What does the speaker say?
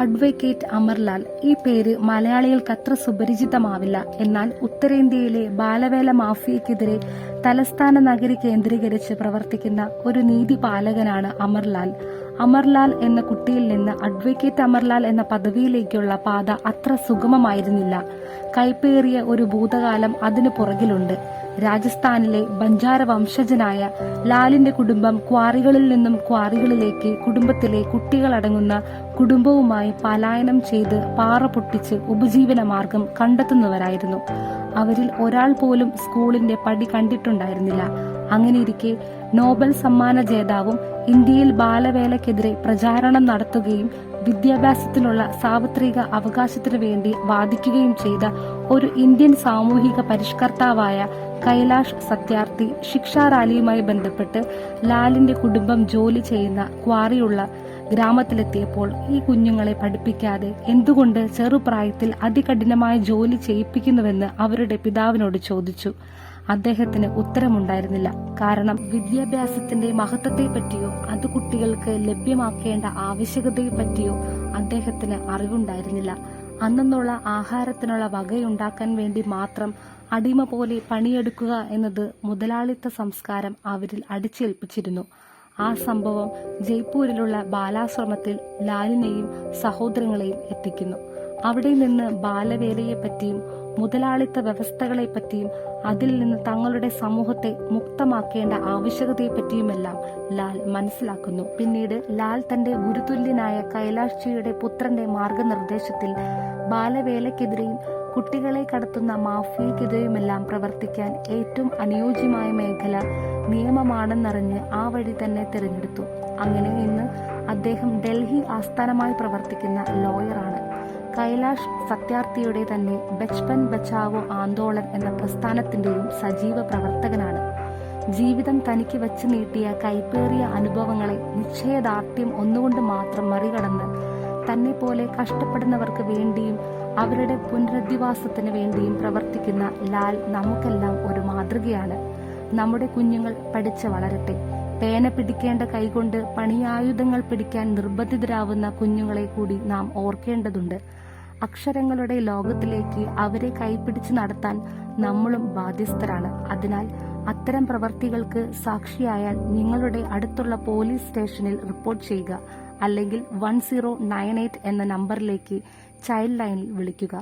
Advocate Amarlal ഈ പേര് മലയാളികൾക്ക് അത്ര സുപരിചിതമാവില്ല. എന്നാൽ ഉത്തരേന്ത്യയിലെ ബാലവേല മാഫിയക്കെതിരെ തലസ്ഥാന നഗരി കേന്ദ്രീകരിച്ച് പ്രവർത്തിക്കുന്ന ഒരു നീതി പാലകനാണ് അമർലാൽ. അമർലാൽ എന്ന കുട്ടിയിൽ നിന്ന് അഡ്വക്കേറ്റ് അമർലാൽ എന്ന പദവിയിലേക്കുള്ള പാത അത്ര സുഗമമായിരുന്നില്ല. കൈപ്പേറിയ ഒരു ഭൂതകാലം അതിനു പുറകിലുണ്ട്. രാജസ്ഥാനിലെ ബഞ്ചാര വംശജനായ ലാലിന്റെ കുടുംബം ക്വാറികളിൽ നിന്നും ക്വാറികളിലേക്ക് കുടുംബത്തിലെ കുട്ടികളടങ്ങുന്ന കുടുംബവുമായി പലായനം ചെയ്ത് പാറ പൊട്ടിച്ച് ഉപജീവന മാർഗം കണ്ടെത്തുന്നവരായിരുന്നു. അവരിൽ ഒരാൾ പോലും സ്കൂളിന്റെ പടി കണ്ടിട്ടുണ്ടായിരുന്നില്ല. അങ്ങനെയിരിക്കെ നോബൽ സമ്മാന ജേതാവും ഇന്ത്യയിൽ ബാലവേലക്കെതിരെ പ്രചാരണം നടത്തുകയും വിദ്യാഭ്യാസത്തിനുള്ള സാർവത്രിക അവകാശത്തിനു വേണ്ടി വാദിക്കുകയും ചെയ്ത ഒരു ഇന്ത്യൻ സാമൂഹിക പരിഷ്കർത്താവായ കൈലാഷ് സത്യാർത്ഥി ശിക്ഷാ റാലിയുമായി ബന്ധപ്പെട്ട് ലാലിന്റെ കുടുംബം ജോലി ചെയ്യുന്ന ക്വാറിയുള്ള ഗ്രാമത്തിലെത്തിയപ്പോൾ ഈ കുഞ്ഞുങ്ങളെ പഠിപ്പിക്കാതെ എന്തുകൊണ്ട് ചെറുപ്രായത്തിൽ അതികഠിനമായ ജോലി ചെയ്യിപ്പിക്കുന്നുവെന്ന് അവരുടെ പിതാവിനോട് ചോദിച്ചു. അദ്ദേഹത്തിന് ഉത്തരമുണ്ടായിരുന്നില്ല. കാരണം വിദ്യാഭ്യാസത്തിന്റെ മഹത്വത്തെ പറ്റിയോ അത് കുട്ടികൾക്ക് ലഭ്യമാക്കേണ്ട ആവശ്യകതയെ പറ്റിയോ അദ്ദേഹത്തിന് അറിവുണ്ടായിരുന്നില്ല. അന്നുള്ള ആഹാരത്തിനുള്ള വകയുണ്ടാക്കാൻ വേണ്ടി മാത്രം അടിമ പോലെ പണിയെടുക്കുക എന്നത് മുതലാളിത്ത സംസ്കാരം അവരിൽ അടിച്ചേൽപ്പിച്ചിരുന്നു. ആ സംഭവം ജയ്പൂരിലുള്ള ബാലാശ്രമത്തിൽ ലാലിനെയും സഹോദരങ്ങളെയും എത്തിക്കുന്നു. അവിടെ നിന്ന് ബാലവേലയെപ്പറ്റിയും മുതലാളിത്ത വ്യവസ്ഥകളെപ്പറ്റിയും അതിൽ നിന്ന് തങ്ങളുടെ സമൂഹത്തെ മുക്തമാക്കേണ്ട ആവശ്യകതയെപ്പറ്റിയുമെല്ലാം ലാൽ മനസ്സിലാക്കുന്നു. പിന്നീട് ലാൽ തന്റെ ഗുരുതുല്യനായ കൈലാഷിയുടെ പുത്രന്റെ മാർഗനിർദ്ദേശത്തിൽ ബാലവേലയ്ക്കെതിരെയും കുട്ടികളെ കടത്തുന്ന മാഫിയക്കെതിരെയുമെല്ലാം പ്രവർത്തിക്കാൻ ഏറ്റവും അനുയോജ്യമായ മേഖല നിയമമാണെന്നറിഞ്ഞ് ആ വഴി തന്നെ തിരഞ്ഞെടുത്തു. അങ്ങനെ ഇന്ന് അദ്ദേഹം ഡൽഹി ആസ്ഥാനമായി പ്രവർത്തിക്കുന്ന ലോയറാണ്. കൈലാഷ് സത്യാർത്ഥിയുടെ തന്നെ ബച്പൻ ബച്ചാവോ ആന്തോളൻ എന്ന പ്രസ്ഥാനത്തിന്റെയും സജീവ പ്രവർത്തകനാണ്. ജീവിതം തനിക്ക് വെച്ച് നീട്ടിയ കൈപ്പേറിയ അനുഭവങ്ങളെ നിശ്ചയദാർഢ്യം ഒന്നുകൊണ്ട് മാത്രം മറികടന്ന് തന്നെ പോലെ കഷ്ടപ്പെടുന്നവർക്ക് വേണ്ടിയും അവരുടെ പുനരധിവാസത്തിന് വേണ്ടിയും പ്രവർത്തിക്കുന്ന ലാൽ നമുക്കെല്ലാം ഒരു മാതൃകയാണ്. നമ്മുടെ കുഞ്ഞുങ്ങൾ പഠിച്ച് വളരട്ടെ. പേന പിടിക്കേണ്ട കൈകൊണ്ട് പണിയായുധങ്ങൾ പിടിക്കാൻ നിർബന്ധിതരാവുന്ന കുഞ്ഞുങ്ങളെ കൂടി നാം ഓർക്കേണ്ടതുണ്ട്. അക്ഷരങ്ങളുടെ ലോകത്തിലേക്ക് അവരെ കൈപിടിച്ച് നടത്താൻ നമ്മളും ബാധ്യസ്ഥരാണ്. അതിനാൽ അത്തരം പ്രവർത്തികൾക്ക് സാക്ഷിയായാൽ നിങ്ങളുടെ അടുത്തുള്ള പോലീസ് സ്റ്റേഷനിൽ റിപ്പോർട്ട് ചെയ്യുക അല്ലെങ്കിൽ വൺ സീറോ നയൻ എയ്റ്റ് എന്ന നമ്പറിലേക്ക് ചൈൽഡ് ലൈനിൽ വിളിക്കുക.